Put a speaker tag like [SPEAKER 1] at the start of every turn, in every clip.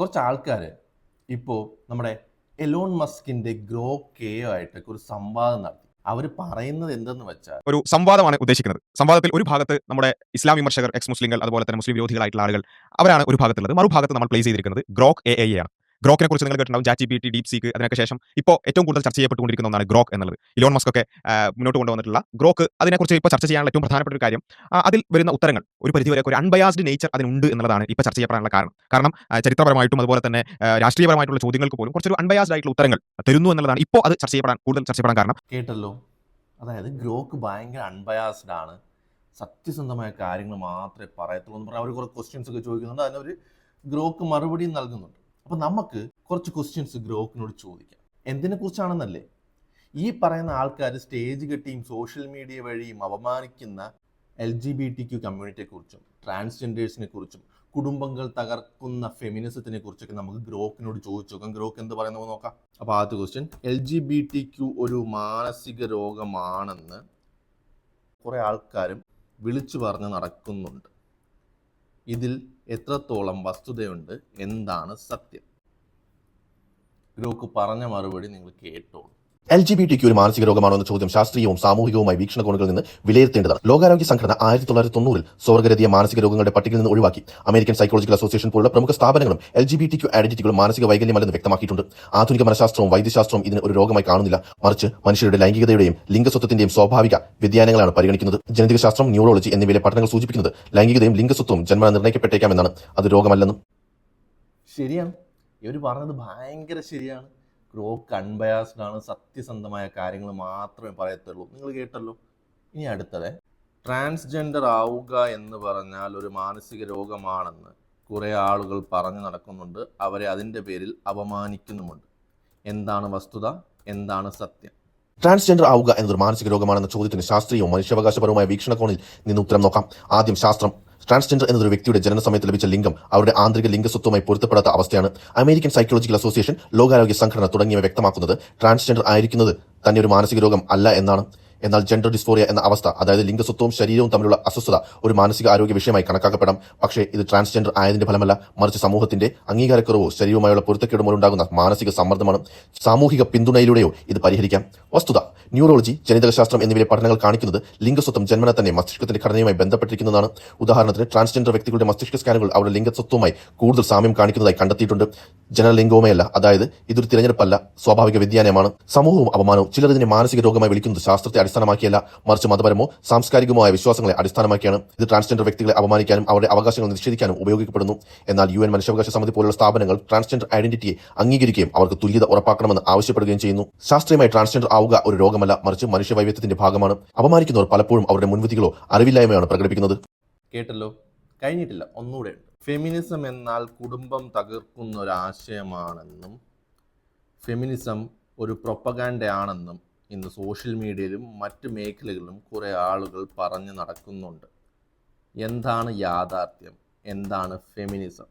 [SPEAKER 1] കുറച്ച് ആൾക്കാർ ഇപ്പോൾ നമ്മുടെ എലോൺ മസ്കിന്റെ ഗ്രോ കേ ആയിട്ട് ഒരു സംവാദം നടത്തി. അവർ പറയുന്നത് എന്തെന്ന് വെച്ചാൽ
[SPEAKER 2] ഒരു സംവാദമാണ് ഉദ്ദേശിക്കുന്നത്. സംവാദത്തിൽ ഒരു ഭാഗത്ത് നമ്മുടെ ഇസ്ലാം വിമർശകർ എക്സ് മുസ്ലിങ്ങൾ അതുപോലെ തന്നെ മുസ്ലിം വിരോധികളായിട്ടുള്ള ആളുകൾ അവരാണ് ഒരു ഭാഗത്തുള്ളത്. മറുഭാഗത്ത് നമ്മൾ പ്ലേസ് ചെയ്തിരിക്കുന്നത് ഗ്രോക്ക് എ ആണ്. ഗ്രോക്കിനെ കുറിച്ച് നിങ്ങൾ കേട്ടിട്ടുണ്ടാവും chat B T deep seek അതിനൊക്കെ ശേഷം ഇപ്പോൾ ഏറ്റവും കൂടുതൽ ചർച്ച ചെയ്യപ്പെട്ടുകൊണ്ടിരിക്കുന്ന ഒന്നാണ് ഗ്രോക്ക് എന്നുള്ളത്. ഇലോൺ മസ്ക് ഒക്കെ മുന്നോട്ട് കൊണ്ടുവന്നിട്ടുള്ള ഗ്രോക്ക് അതിനെക്കുറിച്ച് ഇപ്പോൾ ചർച്ച ചെയ്യാനുള്ള ഏറ്റവും പ്രധാനപ്പെട്ട ഒരു കാര്യം അതിൽ വരുന്ന ഉത്തരങ്ങൾ ഒരു പരിധിവരെ ഒരു അൺബയാസ്ഡ് നേച്ചർ അതിനുണ്ട് എന്നുള്ളതാണ് ഇപ്പോൾ ചർച്ച ചെയ്യപ്പെടാനുള്ള കാരണം. കാരണം ചരിത്രപരമായിട്ടും അതുപോലെ തന്നെ രാഷ്ട്രീയപരമായിട്ടുള്ള ചോദ്യങ്ങൾക്ക് പോലും കുറച്ചൊരു അൺബയാസ്ഡ് ആയിട്ടുള്ള ഉത്തരങ്ങൾ തരുന്നു എന്നുള്ളതാണ് ഇപ്പോൾ അത് ചർച്ച ചെയ്യപ്പെടാൻ കൂടുതൽ ചർച്ച ചെയ്യപ്പെടാൻ കാരണം.
[SPEAKER 1] കേട്ടല്ലോ. അതായത് ഗ്രോക്ക് ഭയങ്കര അൺബയാസ്ഡ് ആണ്. സത്യസന്ധമായ കാര്യങ്ങൾ മാത്രമേ പറയത്തുള്ളൂ എന്ന് പറഞ്ഞാൽ അവർ കുറേ ക്വസ്റ്റ്യൻസ് ഒക്കെ ചോദിക്കുന്നുണ്ട്. അതിനവർ ഗ്രോക്ക് മറുപടിയും നൽകുന്നുണ്ട്. അപ്പോൾ നമുക്ക് കുറച്ച് ക്വസ്റ്റ്യൻസ് ഗ്രോക്കിനോട് ചോദിക്കാം. എന്തിനെ കുറിച്ചാണെന്നല്ലേ? ഈ പറയുന്ന ആൾക്കാർ സ്റ്റേജ് കെട്ടിയും സോഷ്യൽ മീഡിയ വഴിയും അപമാനിക്കുന്ന L G B T Q കമ്മ്യൂണിറ്റിയെ കുറിച്ചും ട്രാൻസ്ജെൻഡേഴ്സിനെ കുറിച്ചും കുടുംബങ്ങൾ തകർക്കുന്ന ഫെമിനിസത്തിനെ കുറിച്ചൊക്കെ നമുക്ക് ഗ്രോക്കിനോട് ചോദിച്ചു നോക്കാം. ഗ്രോക്ക് എന്ത് പറയുന്നത് നോക്കാം. അപ്പോൾ ആദ്യത്തെ question L G B T Q ഒരു മാനസിക രോഗമാണെന്ന് കുറേ ആൾക്കാരും വിളിച്ചു പറഞ്ഞ് നടക്കുന്നുണ്ട്. ഇതിൽ എത്രത്തോളം വസ്തുതയുണ്ട് എന്താണ് സത്യം? ഗ്രോക്ക് പറഞ്ഞ മറുപടി നിങ്ങൾ കേട്ടോളൂ.
[SPEAKER 3] എൽ ജി ബി ടിക്ക് ഒരു മാനസിക രോഗമാണോ എന്ന ചോദ്യം ശാസ്ത്രീയവും സാമൂഹികവുമായ വീക്ഷണകോണുകളിൽ നിന്ന് വിലയിരുത്തേണ്ടതാണ്. ലോകാരോഗ്യ സംഘടന ആയിരത്തി തൊള്ളായിരത്തി തൊണ്ണൂറിൽ സ്വർഗരതിയ മാനസിക രോഗങ്ങളുടെ പട്ടികയിൽ നിന്ന് ഒഴിവാക്കി. അമേരിക്കൻ സൈക്കോളജിക്കൽ അസോസിയേഷൻ പോലുള്ള പ്രമുഖ സ്ഥാപനങ്ങളും എൽ ജി ബി ടിക്ക് ഐഡന്റിറ്റികളും മാനസിക വൈകല്യമല്ലെന്ന് വ്യക്തമാക്കിയിട്ടുണ്ട്. ആധുനിക മനഃശാസ്ത്രവും വൈദ്യശാസ്ത്രവും ഇതിന് ഒരു രോഗമായി കാണുന്നില്ല. മറിച്ച് മനുഷ്യരുടെ ലൈംഗികതയുടെയും ലിംഗസ്വത്വത്തിന്റെയും സ്വാഭാവിക വ്യതിയാനങ്ങളാണ് പരിഗണിക്കുന്നത്. ജനിതക ശാസ്ത്രം ന്യൂറോളജി എന്നിവയിലെ പഠനങ്ങൾ സൂചിപ്പിക്കുന്നത് ലൈംഗികതയും ലിംഗസ്വത്വവും ജന്മന നിർണയിക്കപ്പെട്ടേക്കാമെന്നാണ്. അത് രോഗമല്ലെന്നും
[SPEAKER 1] ശരിയാണ്. ഇവർ പറഞ്ഞത് ഭയങ്കര ശരിയാണ്. ഗ്രോക്ക് അൺബയാസ്ഡ് ആണ് സത്യസന്ധമായ കാര്യങ്ങൾ മാത്രമേ പറയത്തുള്ളൂ. നിങ്ങൾ കേട്ടല്ലോ. ഇനി അടുത്തത്. ട്രാൻസ്ജെൻഡർ ആവുക എന്ന് പറഞ്ഞാൽ ഒരു മാനസിക രോഗമാണെന്ന് കുറേ ആളുകൾ പറഞ്ഞു നടക്കുന്നുണ്ട്. അവരെ അതിന്റെ പേരിൽ അപമാനിക്കുന്നുമുണ്ട്. എന്താണ് വസ്തുത? എന്താണ് സത്യം?
[SPEAKER 3] ട്രാൻസ്ജെൻഡർ ആവുക എന്നൊരു മാനസിക രോഗമാണെന്ന ചോദ്യത്തിന് ശാസ്ത്രീയവും മനുഷ്യാവകാശപരവുമായ വീക്ഷണകോണിൽ നിന്ന് ഉത്തരം നോക്കാം. ആദ്യം ശാസ്ത്രം ട്രാൻസ്ജെൻഡർ എന്നൊരു വ്യക്തിയുടെ ജനന സമയത്ത് ലഭിച്ച ലിംഗം അവരുടെ ആന്തരിക ലിംഗസ്വത്വമായി പൊരുത്തപ്പെടാത്ത അവസ്ഥയാണ് അമേരിക്കൻ സൈക്കോളജിക്കൽ അസോസിയേഷൻ ലോകാരോഗ്യ സംഘടന തുടങ്ങിയവ വ്യക്തമാക്കുന്നത് ട്രാൻസ്ജെൻഡർ ആയിരിക്കുന്നത് തന്നെ ഒരു മാനസിക രോഗം അല്ല എന്നാണ്. എന്നാൽ ജെൻഡർ ഡിസ്ഫോറിയ എന്ന അവസ്ഥ അതായത് ലിംഗസ്വത്വവും ശരീരവും തമ്മിലുള്ള അസ്വസ്ഥത ഒരു മാനസിക ആരോഗ്യ വിഷയമായി കണക്കാക്കപ്പെടാം. പക്ഷേ ഇത് ട്രാൻസ്ജെൻഡർ ആയതിന്റെ ഫലമല്ല. മറിച്ച് സമൂഹത്തിന്റെ അംഗീകാരക്കുറവോ ശരീരവുമായുള്ള പൊരുത്തക്കേടുമോ ഉണ്ടാകുന്ന മാനസിക സമ്മർദ്ദമാണ്. സാമൂഹിക പിന്തുണയിലൂടെയോ ഇത് പരിഹരിക്കാം. വസ്തുത ന്യൂറോളജി ജനിതകശാസ്ത്രം എന്നിവയിലെ പഠനങ്ങൾ കാണിക്കുന്നത് ലിംഗസ്വത്വം ജന്മന തന്നെ മസ്തിഷ്കത്തിന്റെ ഘടനയുമായി ബന്ധപ്പെട്ടിരിക്കുന്നതാണ്. ഉദാഹരണത്തിന് ട്രാൻസ്ജെൻഡർ വ്യക്തികളുടെ മസ്തിഷ്ക സ്കാനുകൾ അവരുടെ ലിംഗസ്വത്വവുമായി കൂടുതൽ സാമ്യം കാണിക്കുന്നതായി കണ്ടെത്തിയിട്ടുണ്ട്. ജനലിംഗവുമല്ല അതായത് ഇതൊരു തിരഞ്ഞെടുപ്പല്ല സ്വാഭാവിക വ്യതിയാനമാണ്. സമൂഹവും അപമാനവും ചിലർ ഇതിനെ മാനസിക രോഗമായി വിളിക്കുന്നത് ശാസ്ത്രത്തെ അടിസ്ഥാനമാക്കിയല്ല മറിച്ച് മതപരമോ സാംസ്കാരികമോ ആയ വിശ്വാസങ്ങളെ അടിസ്ഥാനമാക്കിയാണ് ഇത് ട്രാൻസ്ജെൻഡർ വ്യക്തികളെ അപമാനിക്കാനും അവരുടെ അവകാശങ്ങൾ നിഷേധിക്കാനും ഉപയോഗിക്കപ്പെടുന്നു. എന്നാൽ യു എൻ മനുഷ്യാവകാശ സമിതി പോലുള്ള സ്ഥാപനങ്ങൾ ട്രാൻസ്ജെൻഡർ ഐഡന്റിറ്റിയെ അംഗീകരിക്കുകയും അവർക്ക് തുല്യത ഉറപ്പാക്കണമെന്ന് ആവശ്യപ്പെടുകയും ചെയ്യുന്നു. ശാസ്ത്രീയമായി ട്രാൻസ്ജെൻഡർ ആവുക ഒരു രോഗമല്ല മറിച്ച് മനുഷ്യവൈവിധ്യത്തിന്റെ ഭാഗമാണ്. അപമാനിക്കുന്നവർ പലപ്പോഴും അവരുടെ മുൻവിധികളോ അറിവില്ലായ്മയാണ് പ്രകടിപ്പിക്കുന്നത്.
[SPEAKER 1] കേട്ടല്ലോ? കഴിഞ്ഞിട്ടില്ല ഒന്നുകൂടെ ഫെമിനിസം എന്നാൽ കുടുംബം തകർക്കുന്ന ഒരു ആശയമാണെന്നും ഫെമിനിസം ഒരു പ്രൊപ്പഗാൻഡയാണെന്നും ഇന്ന് സോഷ്യൽ മീഡിയയിലും മറ്റ് മേഖലകളിലും കുറേ ആളുകൾ പറഞ്ഞു നടക്കുന്നുണ്ട്. എന്താണ് യാഥാർത്ഥ്യം? എന്താണ് ഫെമിനിസം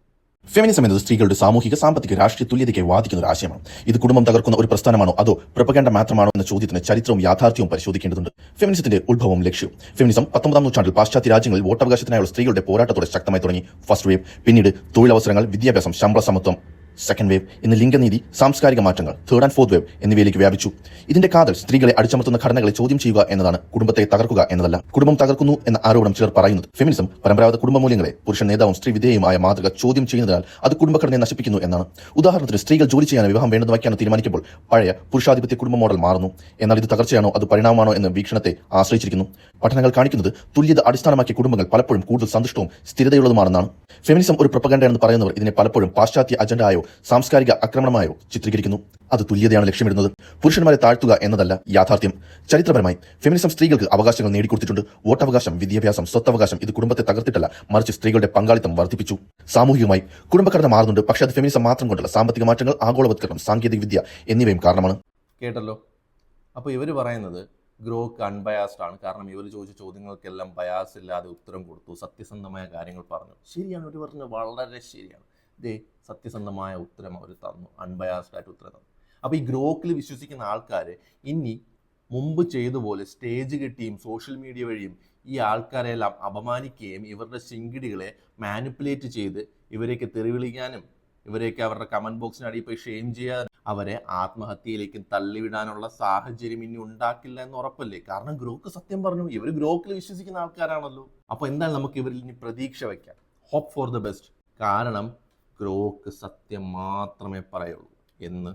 [SPEAKER 3] ഫെമിനിസം എന്നത് സ്ത്രീകളുടെ സാമൂഹിക സാമ്പത്തിക രാഷ്ട്രീയ തുല്യതയ്ക്ക് വാദിക്കുന്ന ഒരു ആശയമാണ്. ഇത് കുടുംബം തകർക്കുന്ന ഒരു പ്രസ്ഥാനമാണോ? അതോ പ്രൊപ്പഗാൻഡ മാത്രമാണോ എന്ന ചോദ്യത്തിന് ചരിത്രവും യാഥാർത്ഥ്യവും പരിശോധിക്കേണ്ടതുണ്ട്. ഫെമിനിസത്തിന്റെ ഉത്ഭവവും ലക്ഷ്യവും. ഫെമിനിസം പത്തൊമ്പതാം നൂറ്റാണ്ടിൽ പാശ്ചാത്യ രാജ്യങ്ങളിൽ വോട്ടവകാശത്തിനായുള്ള സ്ത്രീകളുടെ പോരാട്ടത്തോടെ ശക്തമായി തുടങ്ങി. ഫസ്റ്റ് വേവ് പിന്നീട് തൊഴിലവസരങ്ങൾ വിദ്യാഭ്യാസം ശമ്പള സമത്വം സെക്കൻഡ് വേവ് ഇന്ന് ലിംഗനീതി സാംസ്കാരിക മാറ്റങ്ങൾ തേർഡ് ആൻഡ് ഫോർത്ത് വേവ് എന്നിവയിലേക്ക് വ്യാപിച്ചു. ഇതിന്റെ കാതൽ സ്ത്രീകളെ അടിച്ചമർത്തുന്ന ഘടനകളെ ചോദ്യം ചെയ്യുക എന്നതാണ് കുടുംബത്തെ തകർക്കുക എന്നതല്ല. കുടുംബം തകർക്കുന്നു എന്ന ആരോപണം ചിലർ പറയുന്നത് ഫെമിനിസം പരമ്പരാഗത കുടുംബ മൂല്യങ്ങളെ പുരുഷൻ നേതാവും സ്ത്രീ വിധേയമായ മാതൃക ചോദ്യം ചെയ്യുന്നതിനാൽ അത് കുടുംബഘടനയെ നശിപ്പിക്കുന്നു എന്നാണ്. ഉദാഹരണത്തിന് സ്ത്രീകൾ ജോലി ചെയ്യാനോ വിവാഹം വേണ്ടെന്ന് വയ്ക്കാനോ തീരുമാനിക്കുമ്പോൾ പഴയ പുരുഷാധിപത്യ കുടുംബ മോഡൽ മാറുന്നു. എന്നാൽ ഇത് തകർച്ചയാണോ അത് പരിണാമമാണോ എന്ന വീക്ഷണത്തെ ആശ്രയിച്ചിരിക്കുന്നു. പഠനങ്ങൾ കാണിക്കുന്നത് തുല്യത അടിസ്ഥാനമാക്കിയ കുടുംബങ്ങൾ പലപ്പോഴും കൂടുതൽ സന്തുഷ്ടവും സ്ഥിരതയുള്ളതുമാണെന്നാണ്. ഫെമിനിസം ഒരു പ്രൊപ്പഗൻഡയാണെന്ന് പറയുന്നവർ ഇതിനെ പലപ്പോഴും പാശ്ചാത്യ അജണ്ടയായോ സാംസ്കാരിക ആക്രമണമായോ ചിത്രീകരിക്കുന്നു. അത് തുല്യതയാണ് ലക്ഷ്യമിടുന്നത്. പുരുഷന്മാരെ താഴ്ത്തുക എന്നതല്ല യാഥാർത്ഥ്യം. ചരിത്രപരമായി ഫെമിനിസം സ്ത്രീകൾക്ക് അവകാശങ്ങൾ നേടിക്കൊടുത്തിട്ടുണ്ട്. വോട്ടവകാശം വിദ്യാഭ്യാസം സ്വത്തവകാശം ഇത് കുടുംബത്തെ തകർത്തിട്ടല്ല. മറിച്ച് സ്ത്രീകളുടെ പങ്കാളിത്തം വർദ്ധിപ്പിച്ചു. സാമൂഹികമായി കുടുംബഘടന മാറുന്നുണ്ട്. പക്ഷേ അത് ഫെമിനിസം മാത്രം കൊണ്ടല്ല. സാമ്പത്തിക മാറ്റങ്ങൾ ആഗോളവത്കരണം സാങ്കേതിക വിദ്യ എന്നിവയും കാരണമാണ്.
[SPEAKER 1] കേട്ടല്ലോ? അപ്പോൾ ഇവർ പറയുന്നത് ഗ്രോക്ക് അൺബയാസ്ഡ് ആണ്. കാരണം ഇവർ ചോദിച്ച ചോദ്യങ്ങൾക്കെല്ലാം ബയാസ് ഇല്ലാതെ ഉത്തരം കൊടുത്തു. സത്യസന്ധമായ കാര്യങ്ങൾ പറഞ്ഞു. ശരിയാണ്. ഇവർ പറഞ്ഞത് വളരെ ശരിയാണ്. ദേ സത്യസന്ധമായ ഉത്തരം അവർ തന്നു അൺബയാസ്ഡ് ആയിട്ട് ഉത്തരം തന്നു. അപ്പോൾ ഈ ഗ്രോക്കിൽ വിശ്വസിക്കുന്ന ആൾക്കാർ ഇനി മുമ്പ് ചെയ്ത പോലെ സ്റ്റേജ് കെട്ടിയും സോഷ്യൽ മീഡിയ വഴിയും ഈ ആൾക്കാരെല്ലാം അപമാനിക്കുകയും ഇവരുടെ ശിങ്കിടികളെ മാനിപ്പുലേറ്റ് ചെയ്ത് ഇവരെയൊക്കെ തെറിവിളിക്കാനും ഇവരെയൊക്കെ അവരുടെ കമന്റ് ബോക്സിനടിയിൽ പോയി ഷെയിം ചെയ്യാൻ അവരെ ആത്മഹത്യയിലേക്ക് തള്ളിവിടാനുള്ള സാഹചര്യം ഇനി ഉണ്ടാക്കില്ല എന്ന് ഉറപ്പല്ലേ? കാരണം ഗ്രോക്ക് സത്യം പറഞ്ഞു ഇവർ ഗ്രോക്കിൽ വിശ്വസിക്കുന്ന ആൾക്കാരാണല്ലോ. അപ്പോൾ എന്തായാലും നമുക്ക് ഇവരിൽ ഇനി പ്രതീക്ഷ വയ്ക്കാം ഹോപ്പ് ഫോർ ദ ബെസ്റ്റ് കാരണം ഗ്രോക്ക് സത്യം മാത്രമേ പറയുള്ളൂ എന്ന്